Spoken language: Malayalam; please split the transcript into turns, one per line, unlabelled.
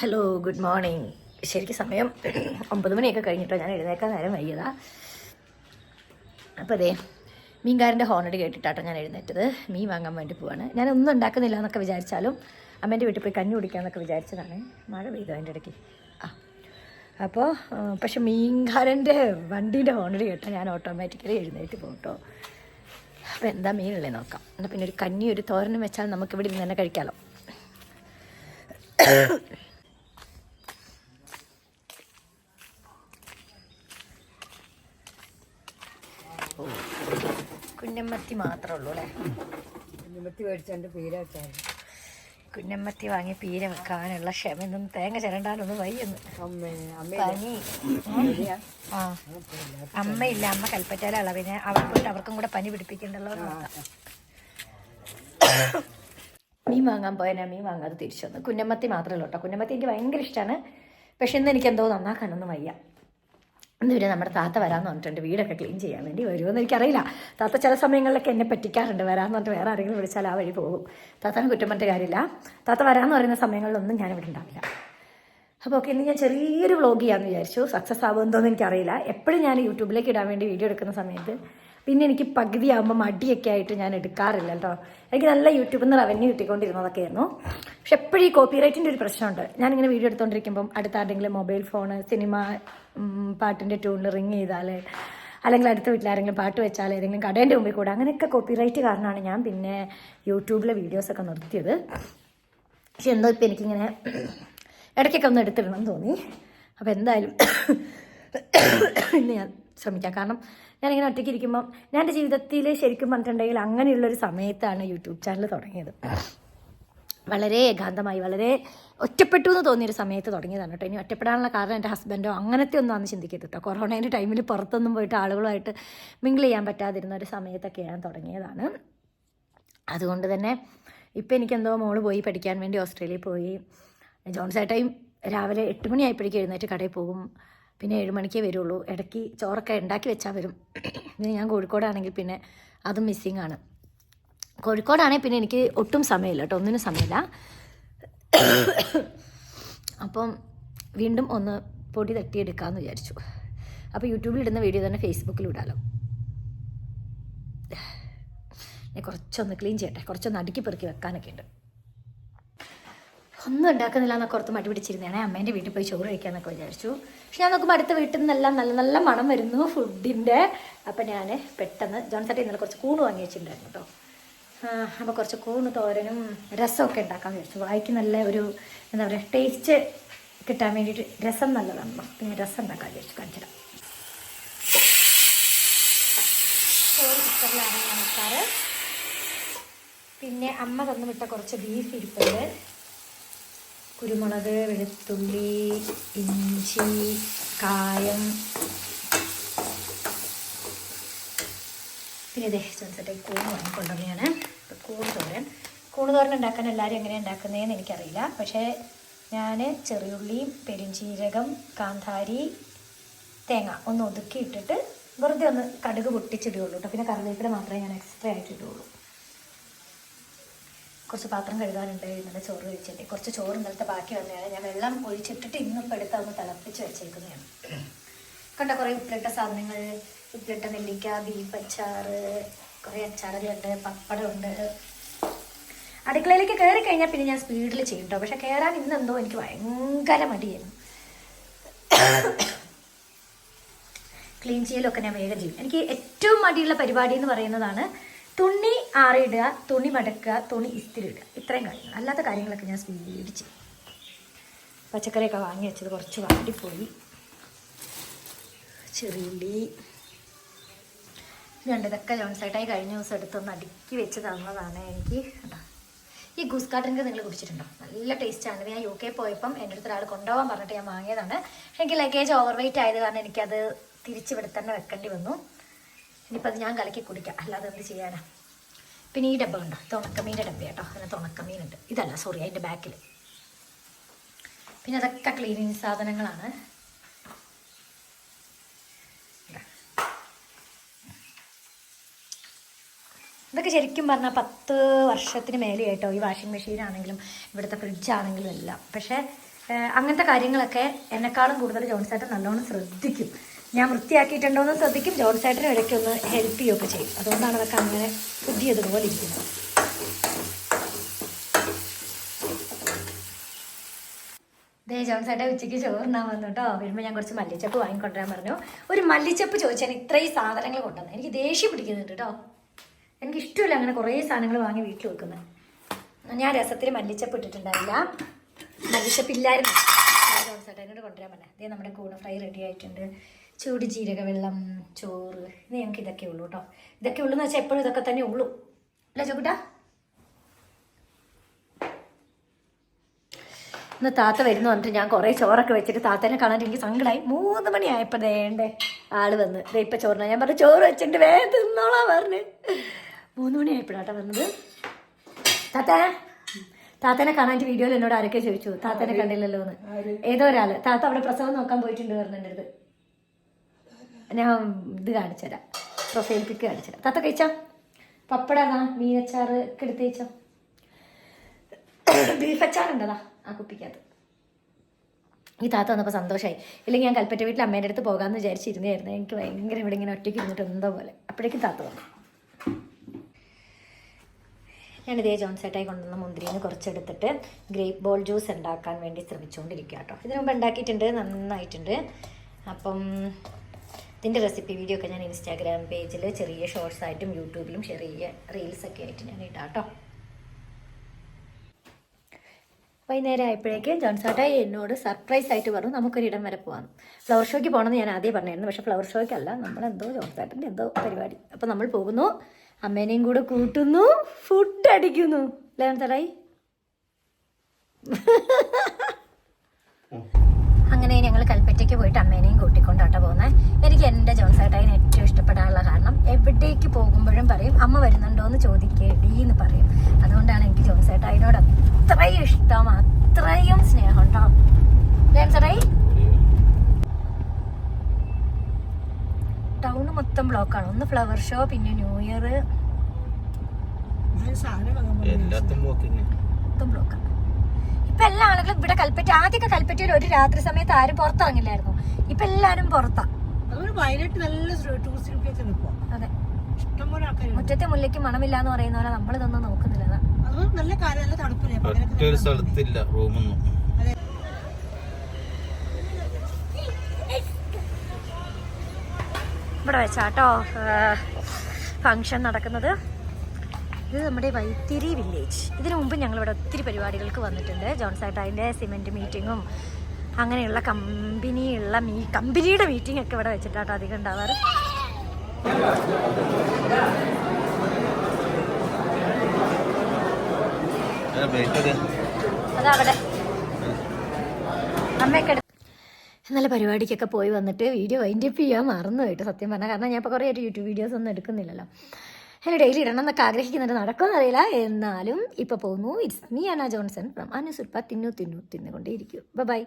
ഹലോ ഗുഡ് മോർണിംഗ് ശരിക്കും സമയം ഒമ്പത് മണിയൊക്കെ കഴിഞ്ഞിട്ടോ ഞാൻ എഴുന്നേക്കാൻ നേരം വയ്യതാ അപ്പോൾ അതെ മീൻകാരന്റെ ഹോണടി കേട്ടിട്ടാട്ടോ ഞാൻ എഴുന്നേറ്റത്. മീൻ വാങ്ങാൻ വേണ്ടി പോവാണ്. ഞാൻ ഒന്നും ഉണ്ടാക്കുന്നില്ല എന്നൊക്കെ വിചാരിച്ചാലും അമ്മേന്റെ വീട്ടിൽ പോയി കഞ്ഞി കുടിക്കാമെന്നൊക്കെ വിചാരിച്ചതാണ്. മഴ പെയ്തു അതിന്റെ ഇടയ്ക്ക്? ആ. അപ്പോൾ പക്ഷെ മീൻകാരന്റെ വണ്ടീന്റെ ഹോണടി കേട്ടാൽ ഞാൻ ഓട്ടോമാറ്റിക്കലി എഴുന്നേറ്റ് പോകും കേട്ടോ. അപ്പോൾ എന്താ മീനുള്ളത് നോക്കാം. എന്നാൽ പിന്നെ ഒരു കഞ്ഞി ഒരു തോരനും വെച്ചാൽ നമുക്കിവിടെ നിന്ന് തന്നെ കഴിക്കാമല്ലോ കുഞ്ഞമ്മത്തി മാത്രമേ ഉള്ളൂ അല്ലേ?
കുഞ്ഞമ്മത്തി മേടിച്ചോണ്ട് പീര വെച്ചാൽ
കുഞ്ഞമ്മത്തി വാങ്ങി പീര വെക്കാനുള്ള ക്ഷമയൊന്നും തേങ്ങ ചിരണ്ടാനൊന്നും വയ്യെന്ന്. പനി. ആ. അമ്മയില്ല. അമ്മ കൽപ്പറ്റാലെ അളവിനെ അവർക്കൊട്ട് അവർക്കും കൂടെ പനി പിടിപ്പിക്കണ്ടല്ലോ. മീൻ വാങ്ങാൻ പോയനാ. മീൻ വാങ്ങാതെ തിരിച്ചു വന്നു. കുഞ്ഞമ്മത്തി മാത്രമല്ല കേട്ടോ. കുഞ്ഞമ്മത്തി എനിക്ക് ഭയങ്കര ഇഷ്ടമാണ് പക്ഷെ ഇന്ന് എനിക്ക് എന്തോ നന്നാക്കാനൊന്നും വയ്യ. ഇന്ന് പിന്നെ നമ്മുടെ താത്ത വരാമെന്ന് പറഞ്ഞിട്ടുണ്ട്. വീടൊക്കെ ക്ലീൻ ചെയ്യാൻ വേണ്ടി വരുമെന്ന് എനിക്കറിയില്ല. താത്ത ചില സമയങ്ങളിലൊക്കെ എന്നെ പറ്റിക്കാറുണ്ട്. വരാമെന്ന് പറഞ്ഞിട്ട് വേറെ ആരെങ്കിലും വിളിച്ചാൽ ആ വഴി പോകും. താത്താനെ കുറ്റം പറഞ്ഞിട്ട് കാര്യമില്ല. താത്ത വരാമെന്ന് പറയുന്ന സമയങ്ങളിലൊന്നും ഞാൻ ഇവിടെ ഉണ്ടാവില്ല. അപ്പോൾ ഓക്കെ ഇന്ന് ഞാൻ ചെറിയൊരു വ്ളോഗ് ചെയ്യാമെന്ന് വിചാരിച്ചു. സക്സസ് ആവുമെന്തോന്ന് എനിക്കറിയില്ല. എപ്പോഴും ഞാൻ യൂട്യൂബിലേക്ക് ഇടാൻ വേണ്ടി വീഡിയോ എടുക്കുന്ന സമയത്ത്. പിന്നെ എനിക്ക് പകുതി ആകുമ്പോൾ മടിയൊക്കെ ആയിട്ട് ഞാൻ എടുക്കാറില്ല കേട്ടോ എനിക്ക് നല്ല യൂട്യൂബിൽ നിന്ന് റവന്യൂ കിട്ടിക്കൊണ്ടിരുന്നതൊക്കെ ആയിരുന്നു പക്ഷെ എപ്പോഴും ഈ കോപ്പി റൈറ്റിന്റെ ഒരു പ്രശ്നമുണ്ട്. ഞാനിങ്ങനെ വീഡിയോ എടുത്തുകൊണ്ടിരിക്കുമ്പം അടുത്ത ആരുടെങ്കിലും മൊബൈൽ ഫോൺ സിനിമ പാട്ടിന്റെ ട്യൂണിൽ റിങ് ചെയ്താൽ അല്ലെങ്കിൽ അടുത്ത വീട്ടിലാരെങ്കിലും പാട്ട് വെച്ചാൽ ഏതെങ്കിലും കടേന്റെ മുമ്പിൽ കൂടെ അങ്ങനെയൊക്കെ കോപ്പി റൈറ്റ് കാരണമാണ് ഞാൻ പിന്നെ യൂട്യൂബിലെ വീഡിയോസൊക്കെ നിർത്തിയത്. പക്ഷെ എന്തോ ഇപ്പം എനിക്കിങ്ങനെ ഇടയ്ക്കൊക്കെ ഒന്ന് എടുത്തിടണം എന്ന് തോന്നി. അപ്പോൾ എന്തായാലും ഇന്ന് ഞാൻ ശ്രമിക്കാം. കാരണം ഞാനിങ്ങനെ ഒറ്റയ്ക്ക് ഇരിക്കുമ്പം ഞാൻ എന്റെ ജീവിതത്തിൽ ശരിക്കും പറഞ്ഞിട്ടുണ്ടെങ്കിൽ അങ്ങനെയുള്ളൊരു സമയത്താണ് യൂട്യൂബ് ചാനൽ തുടങ്ങിയത്. വളരെ ഏകാന്തമായി വളരെ ഒറ്റപ്പെട്ടു എന്ന് തോന്നിയൊരു സമയത്ത് തുടങ്ങിയതാണ് കേട്ടോ. ഇനി ഒറ്റപ്പെടാനുള്ള കാരണം എന്റെ ഹസ്ബൻഡോ അങ്ങനത്തെ ഒന്നും അന്ന് ചിന്തിക്കരുത് കേട്ടോ. കൊറോണേന്റെ ടൈമിൽ പുറത്തൊന്നും പോയിട്ട് ആളുകളുമായിട്ട് മിങ്കിൾ ചെയ്യാൻ പറ്റാതിരുന്ന ഒരു സമയത്തൊക്കെ ഞാൻ തുടങ്ങിയതാണ്. അതുകൊണ്ട് തന്നെ ഇപ്പം എനിക്കെന്തോ മോൾ പോയി പഠിക്കാൻ വേണ്ടി ഓസ്ട്രേലിയയിൽ പോയി. ജോൺസേട്ടയും രാവിലെ എട്ട് മണിയായപ്പോഴേക്കും എഴുന്നേറ്റ് കടയിൽ പോകും. പിന്നെ ഏഴ് മണിക്കേ വരുള്ളൂ. ഇടയ്ക്ക് ചോറൊക്കെ ഉണ്ടാക്കി വെച്ചാൽ വരും. പിന്നെ ഞാൻ കോഴിക്കോടാണെങ്കിൽ പിന്നെ അതും മിസ്സിങ് ആണ്. കോഴിക്കോടാണെങ്കിൽ പിന്നെ എനിക്ക് ഒട്ടും സമയമില്ല കേട്ടോ. ഒന്നിനും സമയമില്ല. അപ്പം വീണ്ടും ഒന്ന് പൊടി തട്ടിയെടുക്കാമെന്ന് വിചാരിച്ചു. അപ്പോൾ യൂട്യൂബിൽ ഇടുന്ന വീഡിയോ തന്നെ ഫേസ്ബുക്കിൽ ഇടാലോ. ഞാൻ കുറച്ചൊന്ന് ക്ലീൻ ചെയ്യട്ടെ. കുറച്ചൊന്ന് അടുക്കി പെറുക്കി വെക്കാനൊക്കെ ഉണ്ട്. ഒന്നും ഉണ്ടാക്കുന്നില്ല എന്നൊക്കെ ഓർത്ത് മടി പിടിച്ചിരുന്നതാണ്. അമ്മേന്റെ വീട്ടിൽ പോയി ചോറ് കഴിക്കാമെന്നൊക്കെ വിചാരിച്ചു. പക്ഷെ ഞാൻ നോക്കുമ്പോൾ അടുത്ത വീട്ടിൽ നിന്നെല്ലാം നല്ല നല്ല മണം വരുന്നു ഫുഡിന്റെ അപ്പം ഞാൻ പെട്ടെന്ന് ജോൺസട്ടി ഇന്നലെ കുറച്ച് കൂണ് വാങ്ങി വെച്ചിട്ടുണ്ടായിരുന്നു കേട്ടോ. അപ്പോൾ കുറച്ച് കൂണ് തോരനും രസമൊക്കെ ഉണ്ടാക്കാൻ വിചാരിച്ചു. വായിക്ക് നല്ല ഒരു എന്താ പറയുക ടേസ്റ്റ് കിട്ടാൻ വേണ്ടിയിട്ട് രസം നല്ലതാണ്. പിന്നെ രസം ഉണ്ടാക്കാൻ വിചാരിച്ചു. കാണിച്ചിടാം ചോറ് കുക്കറിലാണ് വെക്കാറ്. പിന്നെ അമ്മ തന്നു വിട്ട കുറച്ച് ബീഫ് ഇരിപ്പുണ്ട്. കുരുമുളക് വെളുത്തുള്ളി ഇഞ്ചി കായം. പിന്നെ ഇതേ ചെറുതായിട്ട് കൂണ് വാങ്ങിക്കൊണ്ടുവന്നെയാണ് കൂണ് തോരൻ. കൂണ് തോരൻ ഉണ്ടാക്കാൻ എല്ലാവരും എങ്ങനെയാണ് ഉണ്ടാക്കുന്നതെന്ന് എനിക്കറിയില്ല. പക്ഷേ ഞാൻ ചെറിയുള്ളിയും പെരുംജീരകം കാന്താരി തേങ്ങ ഒന്ന് ഒതുക്കി ഇട്ടിട്ട് വെറുതെ ഒന്ന് കടുക് പൊട്ടിച്ചിടുകയുള്ളൂ കേട്ടോ. പിന്നെ കറിവേപ്പില മാത്രമേ ഞാൻ എക്സ്ട്രാ ആയിട്ട് ഇടുകയുള്ളൂ. കുറച്ച് പാത്രം കഴുകാനുണ്ട് ഇന്നലെ ചോറ് കഴിച്ചിട്ട്. കുറച്ച് ചോറ് ഇന്നലത്തെ ബാക്കി വന്നതാണ്. ഞാൻ വെള്ളം ഒഴിച്ചിട്ടിട്ട് ഇന്നിപ്പോൾ എടുത്ത് ഒന്ന് തിളപ്പിച്ച് വെച്ചേക്കുന്നതാണ്. കണ്ട കുറേ ഉപ്പിലിട്ട സാധനങ്ങൾ ഉപ്പിലിട്ട നെല്ലിക്ക ബീഫ് അച്ചാറ് കുറേ അച്ചാറുകളുണ്ട് പപ്പടമുണ്ട് അടുക്കളയിലേക്ക് കയറി കഴിഞ്ഞാൽ പിന്നെ ഞാൻ സ്പീഡിൽ ചെയ്യും കേട്ടോ പക്ഷെ കയറാൻ ഇന്നെന്തോ എനിക്ക് ഭയങ്കര മടിയായിരുന്നു. ക്ലീൻ ചെയ്യലൊക്കെ ഞാൻ വേഗം ചെയ്യും. എനിക്ക് ഏറ്റവും മടിയുള്ള പരിപാടി എന്ന് പറയുന്നതാണ് തുണി ആറിയിടുക തുണി മടക്കുക തുണി ഇസ്തിരി ഇടുക ഇത്രയും കാര്യങ്ങൾ. അല്ലാത്ത കാര്യങ്ങളൊക്കെ ഞാൻ സ്പീഡ് ചെയ്യും പച്ചക്കറിയൊക്കെ വാങ്ങി വെച്ചത് കുറച്ച് വാടിപ്പോയി. ചെറിയുള്ളി രണ്ട് ജോൺസൈറ്റായി കഴിഞ്ഞ ദിവസം എടുത്തൊന്ന് അടുക്കി വെച്ച് തന്നതാണ് എനിക്ക്. ഈ ഗൂസ് കാട്ടറിന്റെ നിങ്ങൾ കുടിച്ചിട്ടുണ്ടോ? നല്ല ടേസ്റ്റാണ് ഞാൻ യു കെ പോയപ്പം എന്റെ അടുത്ത് ഒരാൾ കൊണ്ടുപോകാൻ പറഞ്ഞിട്ട് ഞാൻ വാങ്ങിയതാണ്. എനിക്ക് ലഗേജ് ഓവർ വെയിറ്റ് ആയത് കാരണം എനിക്കത് തിരിച്ച് ഇവിടെ തന്നെ വെക്കേണ്ടി വന്നു. ഇനിയിപ്പോൾ അത് ഞാൻ കലക്കി കുടിക്കാം. അല്ലാതെ എന്ത് ചെയ്യാനാ? പിന്നെ ഈ ഡബ്ബ ഉണ്ടോ ഇത് ഉണക്കമീന്റെ ഡബ്ബ കേട്ടോ അതിനകത്ത് ഉണക്കമീനുണ്ട് ഇതല്ല സോറി അതിന്റെ ബാക്കിൽ പിന്നെ അതൊക്കെ ക്ലീനിങ് സാധനങ്ങളാണ് ഇതൊക്കെ ശരിക്കും പറഞ്ഞാൽ പത്ത് വർഷത്തിന് മേലെയായിട്ടോ ഈ വാഷിംഗ് മെഷീൻ ആണെങ്കിലും ഇവിടുത്തെ ഫ്രിഡ്ജ് ആണെങ്കിലും എല്ലാം. പക്ഷേ അങ്ങനത്തെ കാര്യങ്ങളൊക്കെ എന്നെക്കാളും കൂടുതൽ ജോൺസേട്ടൻ നല്ലോണം ശ്രദ്ധിക്കും. ഞാൻ വൃത്തിയാക്കിയിട്ടുണ്ടോയെന്ന് ശ്രദ്ധിക്കും. ജോൺസേട്ടനും ഇടയ്ക്ക് ഒന്ന് ഹെൽപ്പ് ചെയ്യുകയൊക്കെ ചെയ്യും. അതുകൊണ്ടാണ് അതൊക്കെ അങ്ങനെ പുതിയതുപോലെ ഇരിക്കുന്നത്. ദേ ജോൺസേട്ടൻ ഉച്ചയ്ക്ക് ചോറിനാൻ വന്നു കേട്ടോ. വരുമ്പോൾ ഞാൻ കുറച്ച് മല്ലിച്ചപ്പ് വാങ്ങിക്കൊണ്ടുവരാൻ പറഞ്ഞു. ഒരു മല്ലിച്ചപ്പ് ചോദിച്ചാൽ ഇത്രയും സാധനങ്ങൾ കൊണ്ടുവന്നു എനിക്ക് ദേഷ്യം പിടിക്കുന്നുണ്ട് കേട്ടോ. എനിക്ക് ഇഷ്ടമില്ല അങ്ങനെ കുറേ സാധനങ്ങൾ വാങ്ങി വീട്ടിൽ വെക്കുന്നത്. ഞാൻ രസത്തിൽ മല്ലിച്ചപ്പ് ഇട്ടിട്ടുണ്ടായില്ല. മല്ലിച്ചപ്പ് ഇല്ലായിരുന്നു ജോൺ ഞാൻ എന്നോട് കൊണ്ടുവരാൻ പറഞ്ഞത് അതേ നമ്മുടെ കൂൺ ഫ്രൈ റെഡി ആയിട്ടുണ്ട്. ചൂട് ജീരക വെള്ളം ചോറ് ഇത് ഞങ്ങൾക്ക് ഇതൊക്കെ ഉള്ളൂ കേട്ടോ ഇതൊക്കെ ഉള്ളൂ എന്ന് വെച്ചാൽ എപ്പോഴും ഇതൊക്കെ തന്നെ ഉള്ളൂ. അല്ല ചോക്കുട്ടാ? ഇന്ന് താത്ത വരുന്നു പറഞ്ഞിട്ട് ഞാൻ കുറേ ചോറൊക്കെ വെച്ചിട്ട് താത്തേനെ കാണാൻ എനിക്ക് സങ്കടമായി മൂന്ന് മണിയായപ്പോൾ വേണ്ടേ ആൾ വന്ന്. ദേ ഇപ്പം ചോറിനാ. ഞാൻ പറഞ്ഞു ചോറ് വെച്ചിട്ട് വേ തിന്നോളാ പറഞ്ഞ്. മൂന്ന് മണിയായപ്പോഴാട്ടോ വന്നത്. താത്ത താത്തേനെ കാണാൻ വീഡിയോയിൽ എന്നോട് ആരൊക്കെ ചോദിച്ചു. താത്തേനെ കണ്ടില്ലല്ലോ എന്ന് ഏതോ ഒരാൾ. താത്ത അവിടെ പ്രസവം നോക്കാൻ പോയിട്ടുണ്ട് പറഞ്ഞിട്ടുണ്ട് ഞാൻ ഇത് കാണിച്ചുതരാം പ്രൊഫൈൽ പിക്ക് കാണിച്ചുതരാം തത്ത കഴിച്ചാ? പപ്പടാതാ മീനച്ചാറ് ഒക്കെ എടുത്ത് കഴിച്ചോ? ബീഫ് അച്ചാറുണ്ടതാ ആ കുപ്പിക്കകത്ത്. ഈ താത്ത വന്നപ്പോൾ സന്തോഷമായി ഇല്ലെങ്കിൽ ഞാൻ കൽപ്പറ്റ വീട്ടിൽ അമ്മേന്റെ അടുത്ത് പോകാമെന്ന് വിചാരിച്ചിരുന്നായിരുന്നു എനിക്ക് ഭയങ്കര ഇവിടെ ഇങ്ങനെ ഒറ്റയ്ക്ക് ഇരുന്നിട്ട് എന്തോ പോലെ. അപ്പോഴേക്കും താത്ത വന്നു. ഞാൻ ഇതേ ജോൺസേട്ടായി കൊണ്ടുവന്ന മുന്തിരിയിൽ നിന്ന് കുറച്ചെടുത്തിട്ട് ഗ്രേപ്പ് ബോൾ ജ്യൂസ് ഉണ്ടാക്കാൻ വേണ്ടി ശ്രമിച്ചുകൊണ്ടിരിക്കുക കേട്ടോ ഇതിനു മുമ്പ് ഉണ്ടാക്കിയിട്ടുണ്ട് നന്നായിട്ടുണ്ട്. അപ്പം ഇതിന്റെ റെസിപ്പി വീഡിയോ ഒക്കെ ഞാൻ ഇൻസ്റ്റാഗ്രാം പേജിൽ ചെറിയ ഷോർട്സ് ആയിട്ടും യൂട്യൂബിലും ചെറിയ റീൽസ് ഒക്കെ ആയിട്ട് ഞാൻ ഇടാം കേട്ടോ വൈകുന്നേരം ആയപ്പോഴേക്ക് ജോൺസാട്ടായി എന്നോട് സർപ്രൈസ് ആയിട്ട് പറഞ്ഞു നമുക്കൊരിടം വരെ പോകാം ഫ്ലവർ ഷോയ്ക്ക് പോകണമെന്ന് ഞാൻ ആദ്യം പറഞ്ഞായിരുന്നു പക്ഷേ ഫ്ലവർ ഷോയ്ക്കല്ല നമ്മളെന്തോ ജോൺസാട്ടിന്റെ എന്തോ പരിപാടി. അപ്പോൾ നമ്മൾ പോകുന്നു അമ്മേനെയും കൂടെ കൂട്ടുന്നു ഫുഡ് അടിക്കുന്നു. അല്ലേ കൽപ്പറ്റയ്ക്ക് പോയിട്ട് അമ്മേനെയും കൂട്ടിക്കൊണ്ടാട്ടോ പോകുന്നത് എനിക്ക് എന്റെ ജോൺസേട്ടായിന് ഏറ്റവും ഇഷ്ടപ്പെടാനുള്ള കാരണം എവിടേക്ക് പോകുമ്പോഴും പറയും അമ്മ വരുന്നുണ്ടോ എന്ന് ചോദിക്കേടി എന്ന് പറയും. അതുകൊണ്ടാണ് എനിക്ക് ജോൺസേട്ടായിനോട് അത്രയും ഇഷ്ടം അത്രയും സ്നേഹം കേട്ടോ ജോൺസേട്ടായി? ടൗൺ മൊത്തം ബ്ലോക്കാണ്. ഒന്ന് ഫ്ലവർ ഷോ പിന്നെ ന്യൂ ഇയർ മൊത്തം ബ്ലോക്കാണ് ഇപ്പൊ എല്ലാ ആളുകളും ഇവിടെ കൽപ്പറ്റ ആദ്യമൊക്കെ കൽപ്പറ്റയിൽ ഒരു രാത്രി സമയത്ത് ആരും പുറത്തിറങ്ങില്ലായിരുന്നു. ഇപ്പൊ എല്ലാരും പുറത്താ.
വയനാട്ട് നല്ല ടൂറിസ്റ്റ്
അതെ. മുറ്റത്തെ മുല്ലയ്ക്ക് മണമില്ല എന്ന് പറയുന്ന പോലെ നമ്മൾ ഇതൊന്നും നോക്കുന്നില്ല.
നല്ല തണുപ്പില്ല?
സ്ഥലത്തില്ല റൂമൊന്നും.
ഇവിടെ വെച്ചാട്ടോ ഫങ്ഷൻ നടക്കുന്നത്. ഇത് നമ്മുടെ വൈത്തിരി വില്ലേജ് ഇതിനു മുമ്പ് ഞങ്ങൾ ഇവിടെ ഒത്തിരി പരിപാടികൾക്ക് വന്നിട്ടുണ്ട്. ജോൺസേട്ടായിന്റെ സിമെന്റ് മീറ്റിങ്ങും അങ്ങനെയുള്ള കമ്പനിയുള്ള മീ കമ്പനിയുടെ മീറ്റിംഗ് ഒക്കെ ഇവിടെ വെച്ചിട്ടാട്ടോ അധികം ഉണ്ടാവാറ്. അതവിടെ. അമ്മയൊക്കെ എടു- നല്ല പരിപാടിക്കൊക്കെ പോയി വന്നിട്ട് വീഡിയോ വൈൻഡപ്പ് ചെയ്യാൻ മറന്നു പോയിട്ട് സത്യം പറഞ്ഞാൽ കാരണം ഞാൻ ഇപ്പോൾ കുറേ ആയിട്ട് യൂട്യൂബ് വീഡിയോസ് ഒന്നും എടുക്കുന്നില്ലല്ലോ. എന്നെ ഡെയിലി ഇടണം എന്നൊക്കെ ആഗ്രഹിക്കുന്നുണ്ട്. നടക്കുമെന്ന് അറിയില്ല എന്നാലും ഇപ്പോൾ പോകുന്നു. It's me Anna Johnson from അനുസുൽപ്പ തിന്നു തിന്നു തിന്നുകൊണ്ടേയിരിക്കും ബൈ